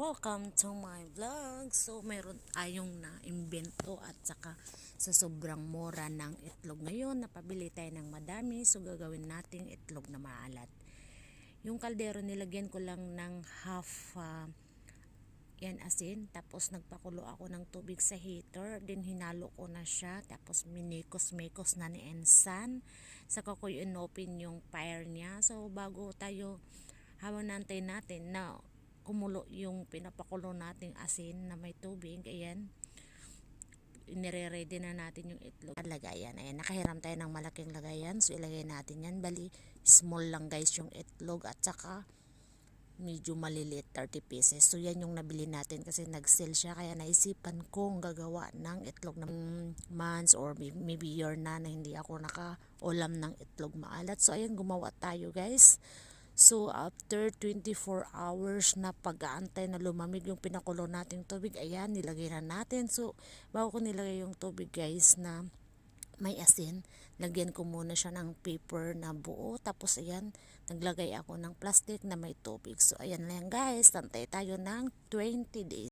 Welcome to my vlog. So, mayroon tayong na imbento at saka sa sobrang mura ng itlog ngayon, napabili tayo ng madami. So, gagawin nating itlog na maalat. Yung kaldero, nilagyan ko lang ng half ah, yan asin. Tapos, nagpakulo ako ng tubig sa heater. Then, hinalo ko na siya. Tapos, minikos-mikos na ni Ensan. Saka ko in-open yung fire niya. So, bago tayo habang nantay natin na kumulo yung pinapakulo nating asin na may tubig, ayan, inire-ready na natin yung itlog. Lagayan, ayan, nakahiram tayo ng malaking lagayan, so ilagay natin yan. Bali, small lang guys yung itlog at saka medyo maliliit, 30 pieces. So yan yung nabili natin kasi nag-sale siya, kaya naisipan kong gagawa ng itlog ng months or may- maybe year na na hindi ako naka-ulam ng itlog maalat. So ayan, gumawa tayo guys. So, after 24 hours na pag-aantay na lumamig yung pinakulo nating tubig, ayan, nilagay na natin. So, bago ko nilagay yung tubig guys na may asin, lagyan ko muna siya ng paper na buo. Tapos, ayan, naglagay ako ng plastic na may tubig. So, ayan lang guys, tantay tayo ng 20 days.